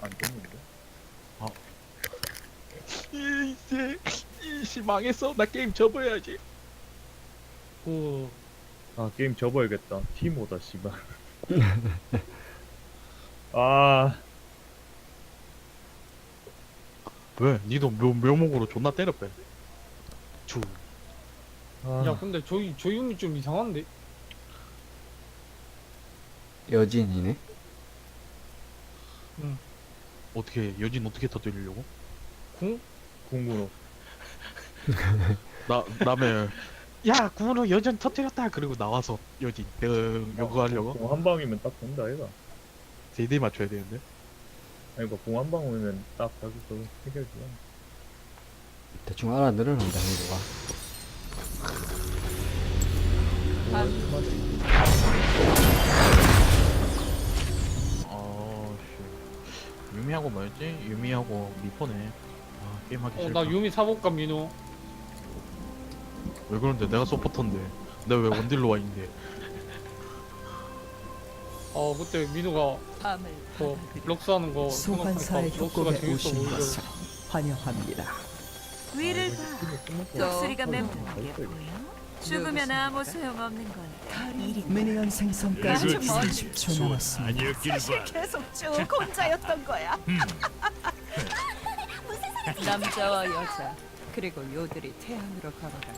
안 됐는데? 이제 이씨 망했어. 나 게임 접어야지. 오. 아 게임 접어야겠다 티모다 씨발 아 왜? 니도 묘, 묘목으로 존나 때려 빼. 주. 아, 야 근데 저희 조용히 좀 이상한데? 여진이네. 어떻게 여진 어떻게 터뜨리려고? 궁? 궁으로 나 남의 야 구로 여진 터뜨렸다. 그리고 나와서 여진 응 요거 하려고 궁한 방이면 딱 된다 얘가 세대 맞춰야 되는데. 아니 그러니까 궁한 방이면 딱 자기서 해결돼 대충 알아들으란다 행도가. 아 유미하고 뭐였지? 유미하고 미포네. 아 게임하기 어 싫다. 나 유미 사볼까 민호? 왜 그런데 내가 서포터인데. 내가 왜 원딜로 와 있는데? 어 그때 민호가 밤을 그 받아들여 럭스 하는 거 소환사의 생각하니까 럭스가 협곡에 재밌어 오신 보이더라고 것을 환영합니다. 위를 봐. 독수리가 맴도는 게 보여? 죽으면 아무 소용없는 거니까. 이리 미니언 생성까지 아주 30초 남았습니다. 사실 계속 쭉 혼자였던 거야. 남자와 여자 그리고 요들이 태양으로 걸어간다.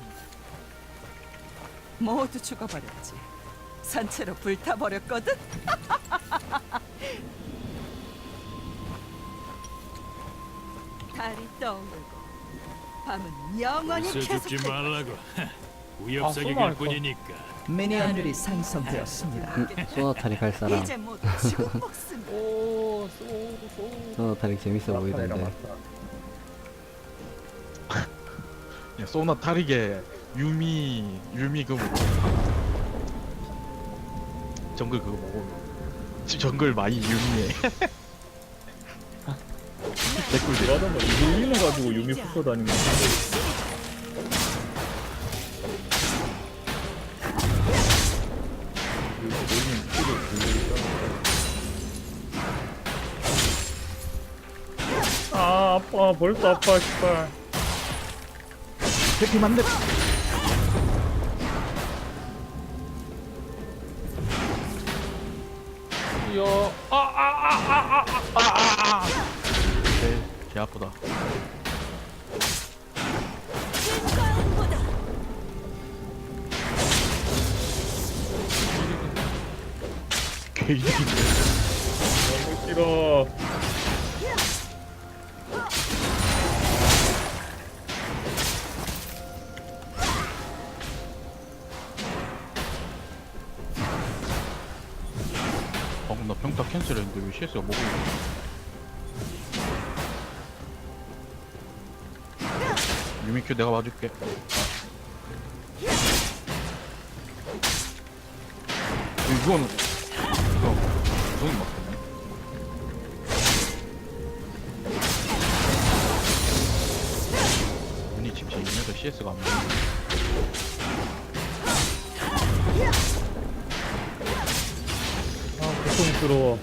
모두 죽어버렸지. 산채로 불타버렸거든. 달이 떠오르고 밤은 영원히 벌써 죽지 말라고 아, 우엽사격일 설마 뿐이니까. 미니언들이 생성되었습니다. 음, 소나타리 갈 사람. 이제 죽은 목숨. 오쏘 쏘 소나타리 재밌어 보이던데. 야, 소나 타릭에 유미 유미 그거 뭐고 정글 그거 지- 정글 많이 유미해 댓글 들 이러던 거 이글리는 가지고 유미 붙어 다니는 거 아 아파 벌써 아파 씨발. 해피 만렙 이야. 아아아아아아아아 개 아프다. 개이득인데 너무 싫어 나 평타 캔슬했는데 왜 CS가 먹고 있지? 유미큐 내가 봐줄게. 이건 이거 맞겠네 눈이 집중이면서 CS가 안 나와 아 고통스러워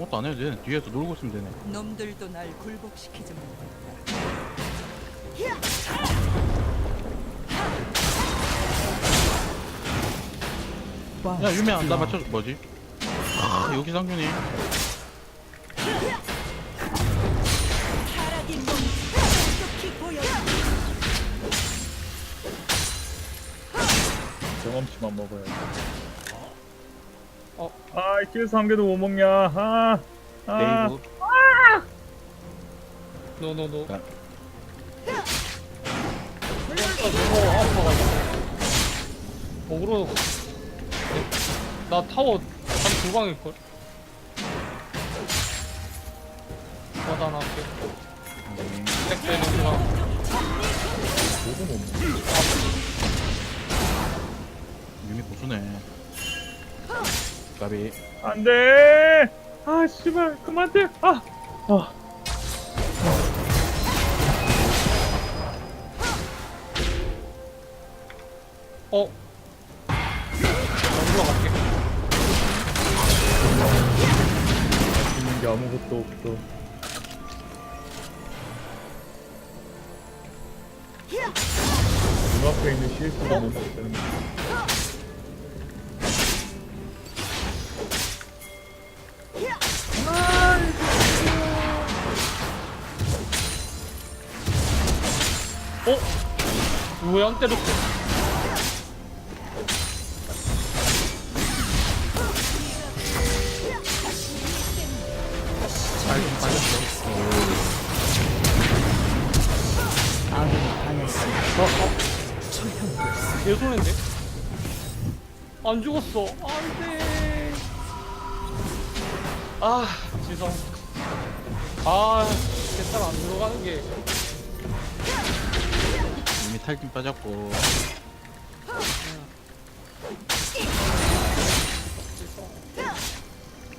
아무것도 안 해도 되네 뒤에서 놀고 있으면 되네 놈들도 날 굴복시키지 못했다. 야 유미 안나 맞춰 뭐지? 아 여기 상균이 똑똑히 보여. 경험치만 먹어야 돼. 어. 아, 킬스 한 개도 못 먹냐? 아, 아. 네이브 노노노 야. 너무 아파가지고 어그로 나 타워 한두 방일걸? 받아놨게. 음, 택배는 그냥. 유미 고수네. 까비. 안 돼! 아, 씨발, 그만 돼! 아! 아. 어. 나 올라갈게. 있는 게 아무것도 없어. 눈앞에 있는 실수를 못 쓰는 어? 왜안 때렸어? 잘좀 빠졌어. 어? 어? 처형되었습니다. 개소리인데? 안 죽었어. 안 탈진 빠졌고.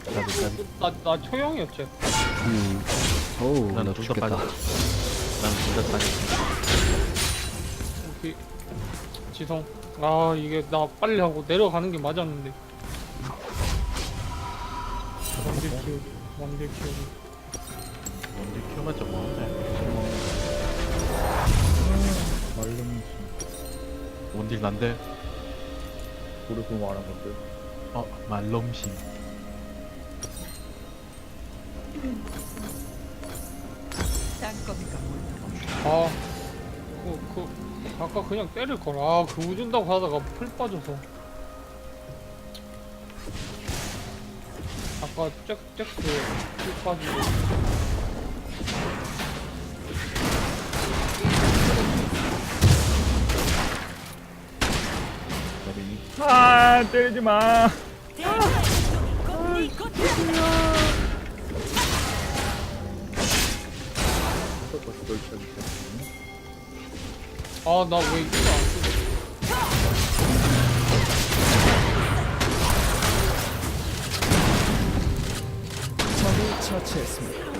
까비 까비. 나, 나 초형이었지. 음. 어우, 나 둘다 죽겠다. 빠졌어. 나는 둘다 빠졌어. 오케이. 지성. 아, 이게 나 빨리 하고 내려가는 게 맞았는데. 원딜 키우기. 원딜 키우기. 언제 키워봤자 뭐하는 말름 원딜 난데. 고르고 말한 건데. 어 말롬심. 땅거미가 아, 그, 그, 아까 그냥 때릴 걸. 아, 그거 준다고 하다가 풀 빠져서. 아까 잭, 잭스 풀 빠지고. 아, 때리지 마! 아, 나 왜 이거 안 쓰지? 적을 처치했습니다.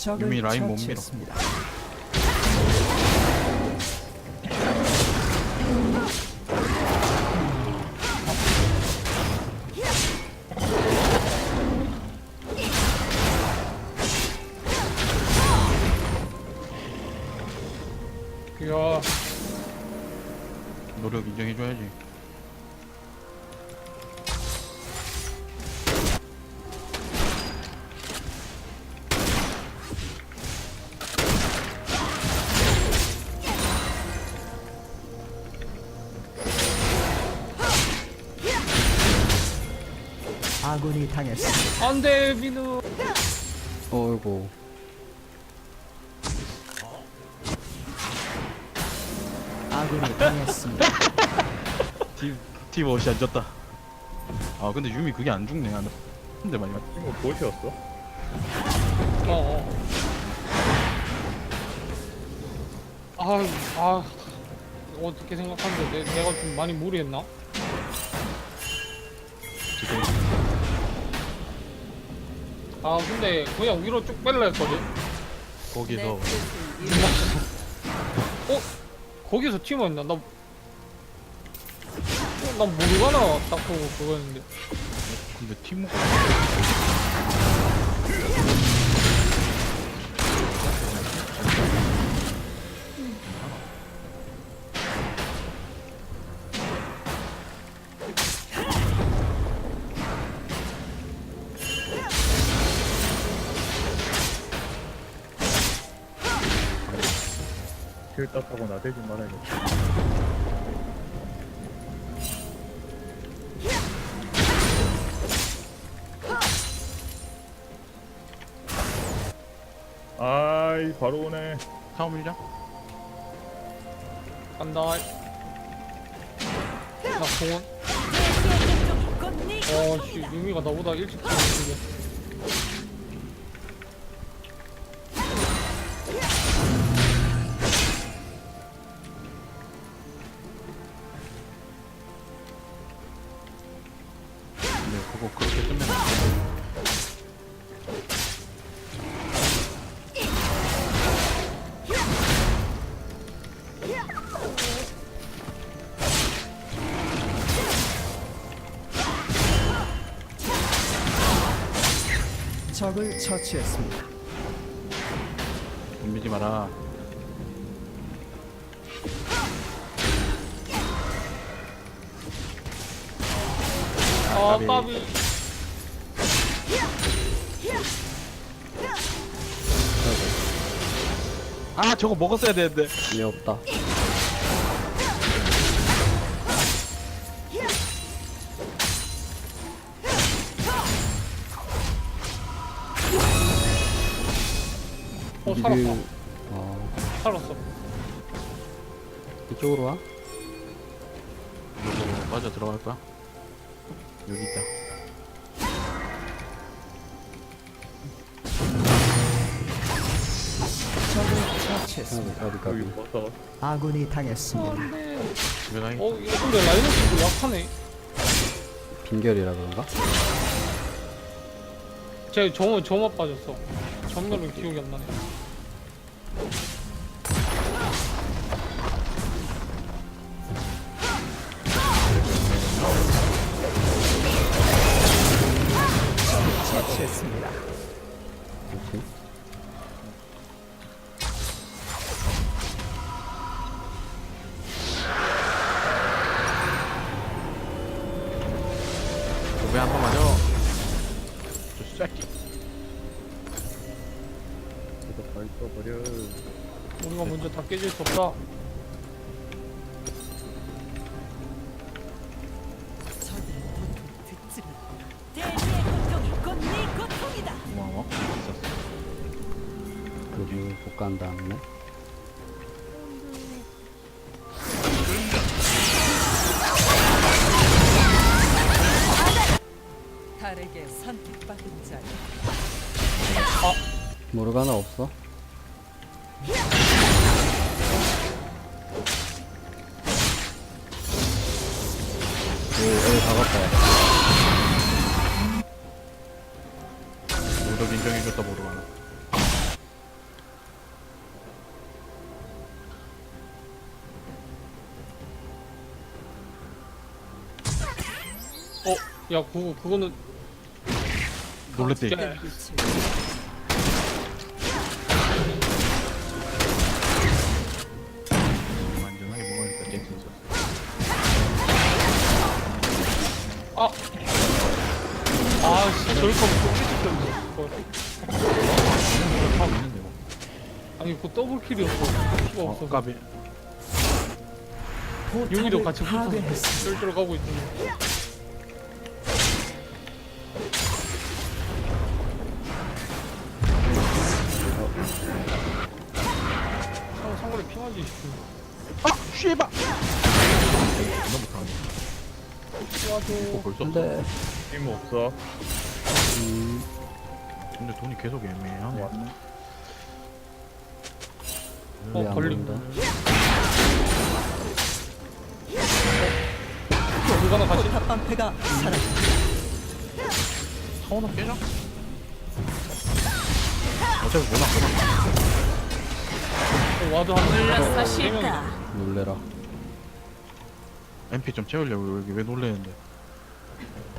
적을 유미 라인 못 밀어. 처치했습니다. 이야, 노력 인정해줘야지. 아군이 당했습니다. 안 돼, 민우. 어이구. 아군이 당했습니다. 팀, 팀 옷이 안 졌다. 아, 근데 유미 그게 안 죽네. 안, 근데 많이 맞 이거 보시였어? 어, 어. 아, 아. 어떻게 생각하는데 내, 내가 좀 많이 무리했나? 지금. 아, 근데 그냥 위로 쭉 뺄라 했거든? 거기서 어? 거기서 팀원나 나. 어, 난 모르가나 딱 보고 그거였는데. 근데 팀 길 땄다고 나대지 말아야겠다. 아이 바로 오네. 타워 밀자 간다. 나 공원. 어, 씨, 유미가 나보다 일찍 죽었는데. 그거 그렇게 끝내면 안 적을 처치했습니다. 돼. 밀지 마라 아, 까비. 까비. 아 저거 먹었어야 되는데 미 없다. 어, 미드 살았다. 어 살았어. 이쪽으로 와. 이거 빠져 들어갈 거야 여기 있다 적을 처치했습니다. 여기 까비. 버섯. 아군이 당했습니다. 가기 어, 이거 근데 라이너스도 약하네. 빈결이라 그런가? 제 점은 점만 빠졌어. 전멸은 기억이 안 나네. 먼저 다 깨질 수 없다. 대지의 고통이 고통이다. 고마워. 있었어 그리고 복간 다음에. 달에게 선택받은 자여 모르가나 없어? 야, 그거, 그거는. 놀랬대 야, 완전하게 먹으니까 아! 아, 씨, 저럴 거면 또 일찍 던졌어. 타워 있는데 뭐 아니, 그거 더블킬이었어. 수가 어, 없어서. 까비 포탑을 같이 파괴했습니다. 쫄쫄 가고 있더니. 어 벌써 근데 힘 없어. 음, 근데 돈이 계속 애매하네 왔네. 어, 왜안 걸림. 보인다? 어디 가나 같이. 포탑 방패가 사라졌습니다. 타워나 깨자 어차피 못 왔구나 어, 와도 한 번. 물러서 세 명이다. 싫다 놀래라. MP 좀 채우려고 여기 왜 놀래는데.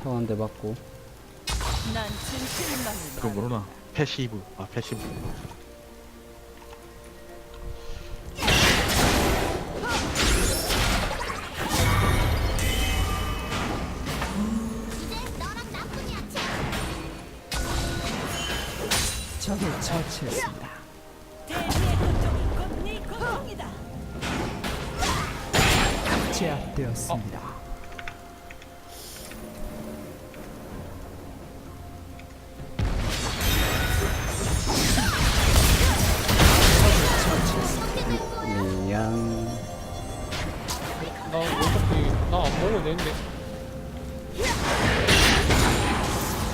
타워 한 대 맞고. 난 진실만을 그거 모르나? 패시브. 아 패시브. 적을 처치했습니다. 제압되었습니다. 미안. 나 어차피 나안 먹어도 되는데.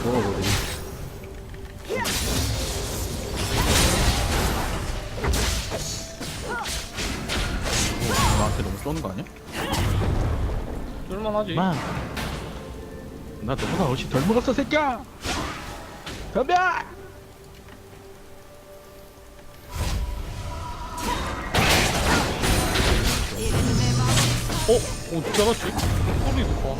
먹어보자. 나한테 너무 쏘는 거 아니야? 쓸만하지. 마. 나 너보다 훨씬 덜 먹었어 새끼야. 덤벼. 어? 어떻게 알았지? 소리 듣고. 어?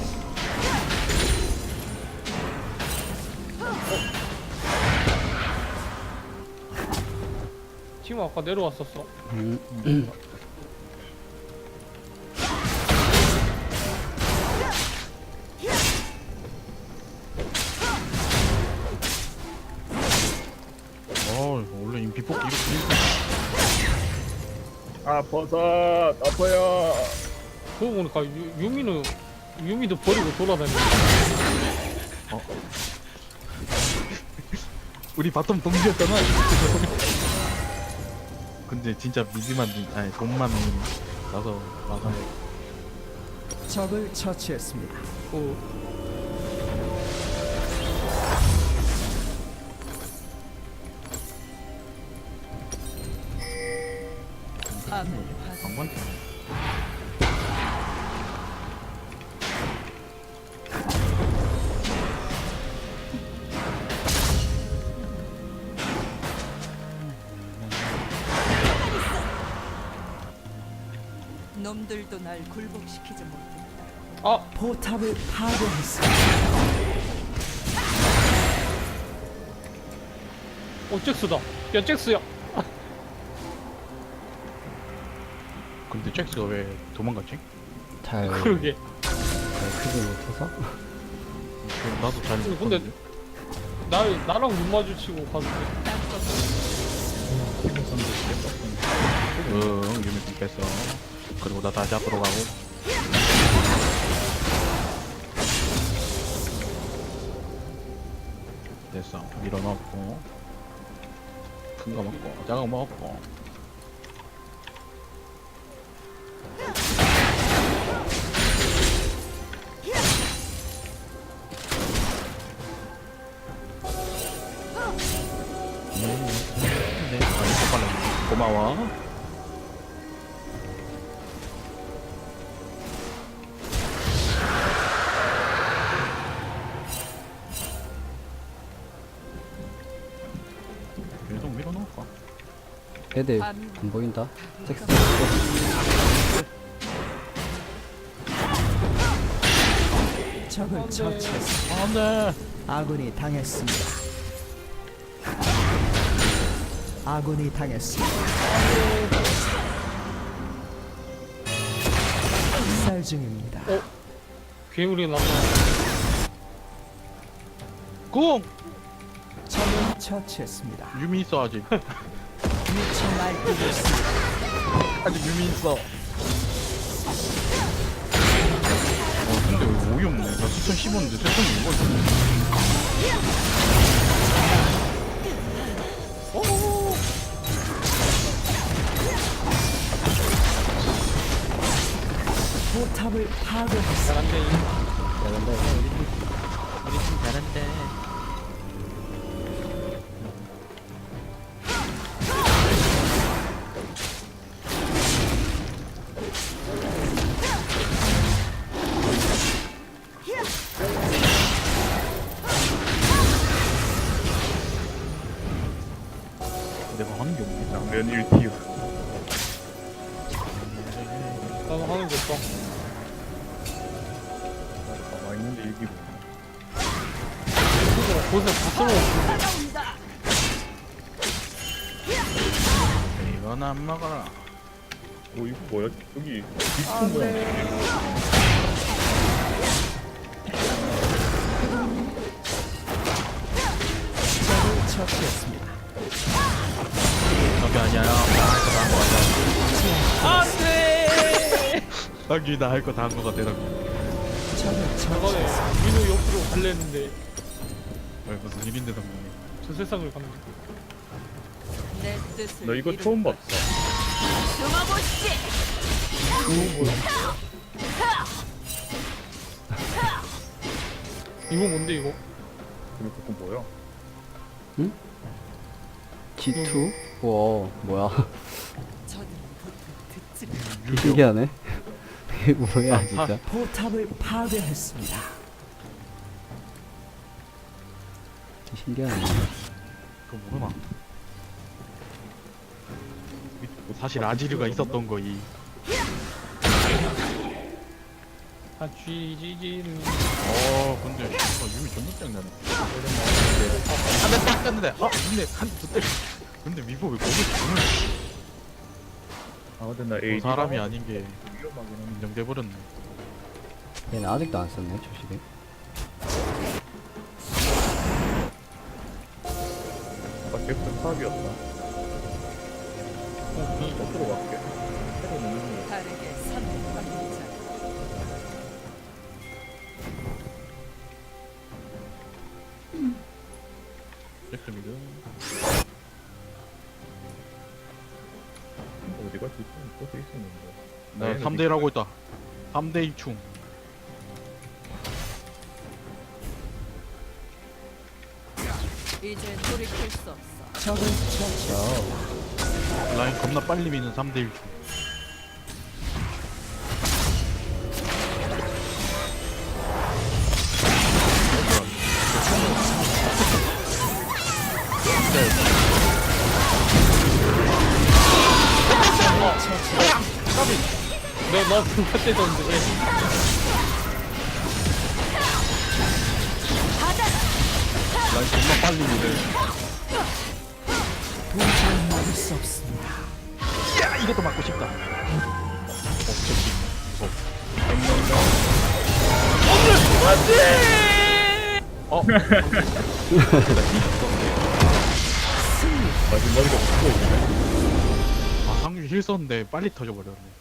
팀 아까 내려왔었어. 음, 어 원래 인피 뽑기 이렇게 아 버섯 아파요 그거 보니까 유, 유미는 유미도 버리고 돌아다니네. 우리 바텀 동지였잖아. 근데 진짜 미지만 아니 돈만 나서 나서 적을 처치했습니다. 그 놈들도 날 굴복시키지 못해. 아 포탑을 파괴했습니다. 어, 잭스다. 야, 잭스야. 근데 잭스가 왜 도망갔지? 잘, 잘 그러게. 크지 못해서? 그 나도 잘. 근데 모르겠는데. 나, 나랑 눈 마주치고 돼. 응 유미 좀 뺐어. 그리고 나 다시 앞으로 가고. 됐어. 밀어넣고. 큰 거 먹고, 작은 거 먹고. 네, 아이, 빨라. 고마워. 애들 안 보인다. 잭스. 적을 처치했습니다. 안 돼! 아군이 당했습니다. 아군이 당했습니다. 살 중입니다. 어? 괴물이 나타 꿍! 적을 처치했습니다. 유미 있어, 아직. 아직 유미 있어. 어, 근데 왜 오이 없네. 나 수천 씹었는데 세천 이거 포탑을 파괴했습니다. 잘한데. 잘한다. 우리 팀 잘한대. 이건 안 먹어라. 오 이거 뭐야 여기 미친 거야 적을 처치했습니다. 저기 아니야. 나한테 나한 거 아니야. 안 돼! 나할 거 다 한 거 같아 당연히 적을 저번에 처치했습니다. 민호 옆으로 갈랬는데 왜 무슨 일인데 당연히 저 세상을 갑니다. 너 이거 처음 봤어. 숨어보시지. 이거 뭔데 이거? 이거 그거 뭐야? G2? 와 뭐야? 저들은 보통 듣지 신기하네. 이게 뭐야 진짜? 포탑을 파괴했습니다. 신기하네. 그거 뭐구나 사실 아지르가 있었던 거이. 아 쥐지지는 어 근데 아, 유미 존나 짱나네. 한대 딱 깠는데. 아 근데 한대 때려 근데 미보 왜 거기서 죽는 아 근데 나거 AD 사람이 아닌 게 위험하긴 한데 인정돼 버렸네. 얘는 아직도 안 썼네 조식이 아까 잭슨 탑이었다 거꾸로 갈게 새로 넣는 거 다르게 선택받는 자. 잭스미드 어디가 잭슨 또 있었는데 나 얘는 3대 1 하고 있다 3대 2충 이제 돌이킬 수 없어. 적을 처치했습니다. 라인 겁나 빨리 미는 3대 1충 너너 때렸는데 왜? 라인 겁나 빨리 미네 이것도 맞고 싶다 어 저기 무서워 어? 마지막에 있네 아 상윤 힐 썼는데 빨리 터져버렸네